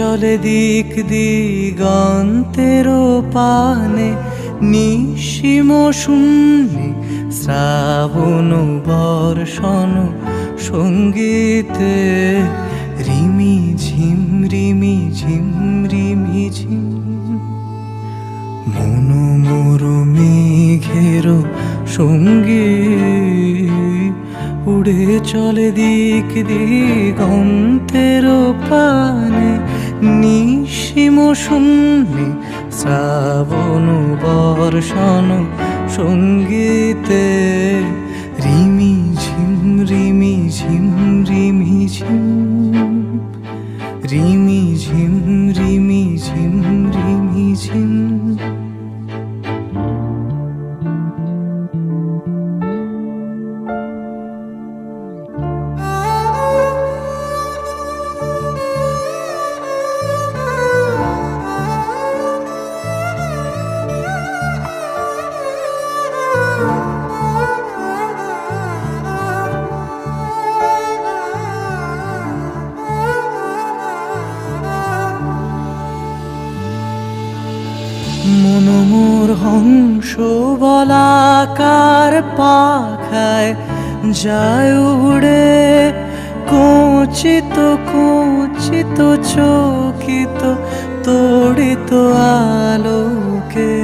চলে দিক দিগন্তের পানে নিশিম শূন্যে শ্রাবণ বর্ষণ সঙ্গীতে রিমি ঝিম রিমি ঝিম রিমি ঝিম। মনোমোর মেঘের সঙ্গে উড়ে চলে দিক দিগন্তের নিশিম শূন্যে শ্রাবণ বর্ষণ সঙ্গীতে হংস বলাকার পাখায় যায় উড়ে, কোচিত কোচিত, চকিত, তড়িত আলোকে।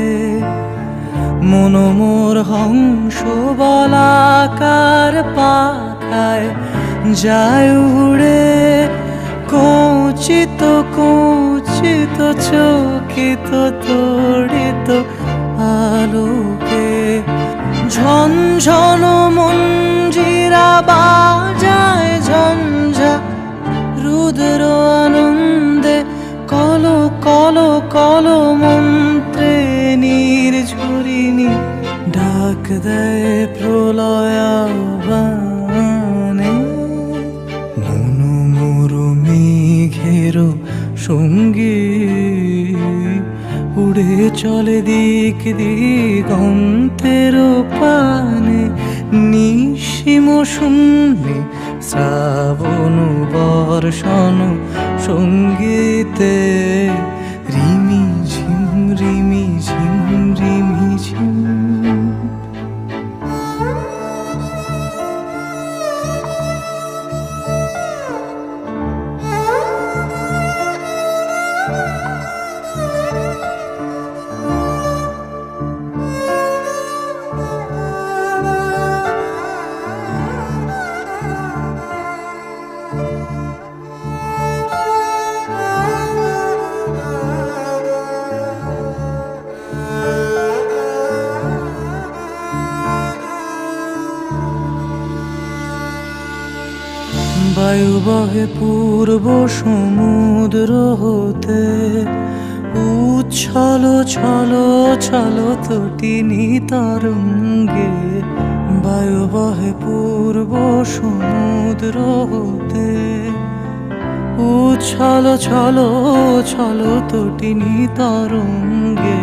মনোমোর হংস বলাকার পাখায় যায় উড়ে, কোচিত কোচিত, চকিত, তড়িত আলোকে ঝনঝন মঞ্জিরা বাজায় ঝঞ্ঝা, রুদ্র আনন্দে কল কল কল মন্ত্রে নির্ঝরিণী ডাক দেয় মেঘের সঙ্গে উড়ে চলে দিক দিগন্তের পানে নিশিম শূন্যে শ্রাবণ বর্ষণ সঙ্গীতে বায়ু বহে পূর্ব সমুদ্র হতে। উচ্ছল, ছল ছল তটিনী তরঙ্গে বায়ু বহে পূর্ব সমুদ্র হতে। উচ্ছল, ছল ছল তটিনী তরঙ্গে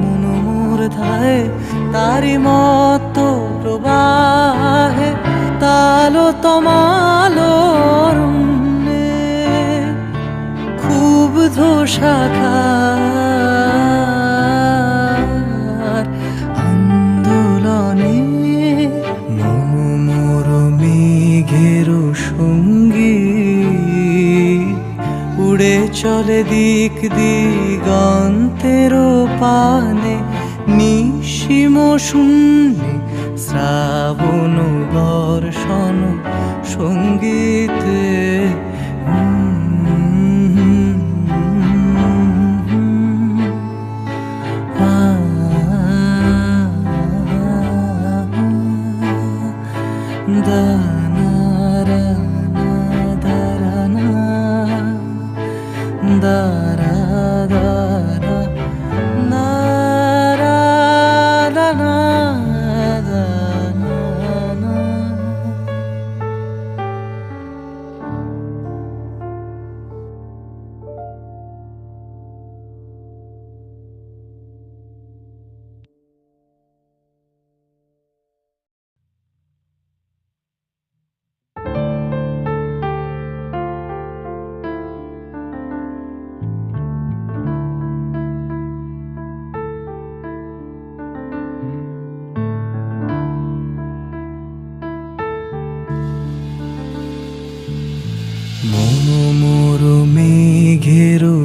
মনোমোর ধায় তারি মত প্রবাহে তালো তমালো খুব শাখার আন্দোলনে মনোমোর মেঘের সঙ্গী উড়ে চলে দিক দিগন্তের পানে নিশিম শূন্যে শ্রাবণ বর্ষণ সঙ্গীতে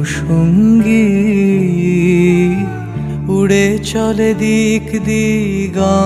সঙ্গী। উড়ে চলে দিক দিগা